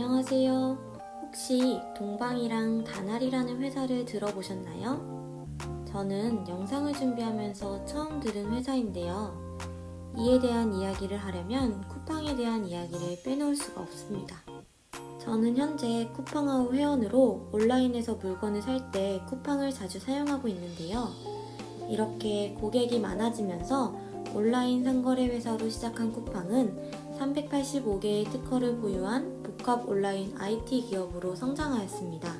안녕하세요. 혹시 동방이랑 다날이라는 회사를 들어보셨나요? 저는 영상을 준비하면서 처음 들은 회사인데요. 이에 대한 이야기를 하려면 쿠팡에 대한 이야기를 빼놓을 수가 없습니다. 저는 현재 쿠팡아웃 회원으로 온라인에서 물건을 살 때 쿠팡을 자주 사용하고 있는데요. 이렇게 고객이 많아지면서 온라인 상거래 회사로 시작한 쿠팡은 385개의 특허를 보유한 복합 온라인 IT 기업으로 성장하였습니다.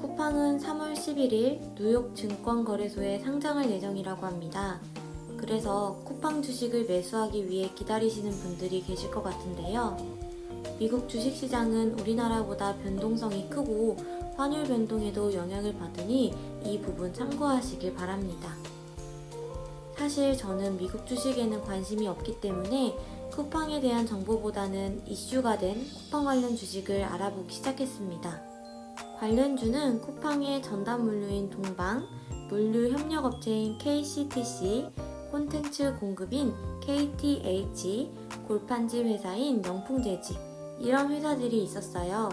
쿠팡은 3월 11일 뉴욕 증권거래소에 상장할 예정이라고 합니다. 그래서 쿠팡 주식을 매수하기 위해 기다리시는 분들이 계실 것 같은데요. 미국 주식시장은 우리나라보다 변동성이 크고 환율 변동에도 영향을 받으니 이 부분 참고하시길 바랍니다. 사실 저는 미국 주식에는 관심이 없기 때문에 쿠팡에 대한 정보보다는 이슈가 된 쿠팡 관련 주식을 알아보기 시작했습니다. 관련주는 쿠팡의 전담 물류인 동방, 물류 협력업체인 KCTC, 콘텐츠 공급인 KTH, 골판지 회사인 명품재지 이런 회사들이 있었어요.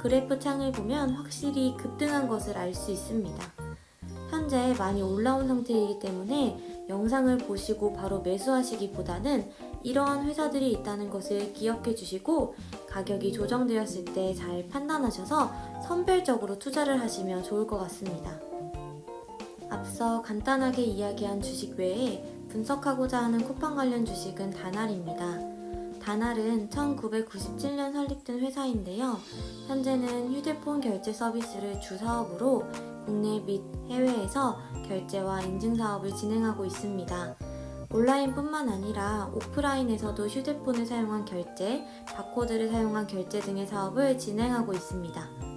그래프 창을 보면 확실히 급등한 것을 알 수 있습니다. 현재 많이 올라온 상태이기 때문에 영상을 보시고 바로 매수하시기보다는 이러한 회사들이 있다는 것을 기억해 주시고 가격이 조정되었을 때 잘 판단하셔서 선별적으로 투자를 하시면 좋을 것 같습니다. 앞서 간단하게 이야기한 주식 외에 분석하고자 하는 쿠팡 관련 주식은 다날입니다. 다날은 1997년 설립된 회사인데요. 현재는 휴대폰 결제 서비스를 주 사업으로 국내 및 해외에서 결제와 인증 사업을 진행하고 있습니다. 온라인뿐만 아니라 오프라인에서도 휴대폰을 사용한 결제, 바코드를 사용한 결제 등의 사업을 진행하고 있습니다.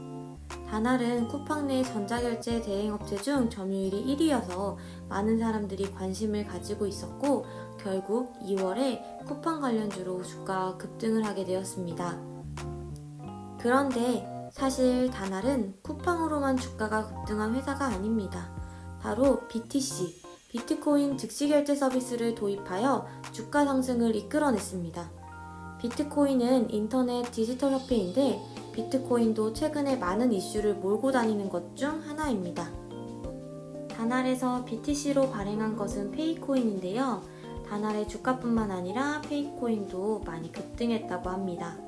다날은 쿠팡 내 전자결제 대행업체 중 점유율이 1위여서 많은 사람들이 관심을 가지고 있었고 결국 2월에 쿠팡 관련주로 주가가 급등을 하게 되었습니다. 그런데 사실 다날은 쿠팡으로만 주가가 급등한 회사가 아닙니다. 바로 BTC, 비트코인 즉시결제 서비스를 도입하여 주가 상승을 이끌어냈습니다. 비트코인은 인터넷 디지털 화폐인데 비트코인도 최근에 많은 이슈를 몰고 다니는 것 중 하나입니다. 다날에서 BTC로 발행한 것은 페이코인인데요. 다날의 주가뿐만 아니라 페이코인도 많이 급등했다고 합니다.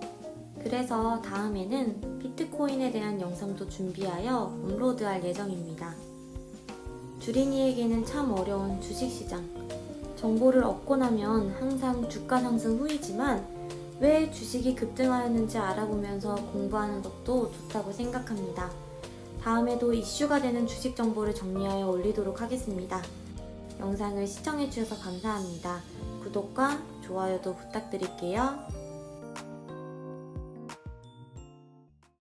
그래서 다음에는 비트코인에 대한 영상도 준비하여 업로드할 예정입니다. 주린이에게는 참 어려운 주식시장. 정보를 얻고 나면 항상 주가 상승 후이지만 왜 주식이 급등하였는지 알아보면서 공부하는 것도 좋다고 생각합니다. 다음에도 이슈가 되는 주식 정보를 정리하여 올리도록 하겠습니다. 영상을 시청해주셔서 감사합니다. 구독과 좋아요도 부탁드릴게요.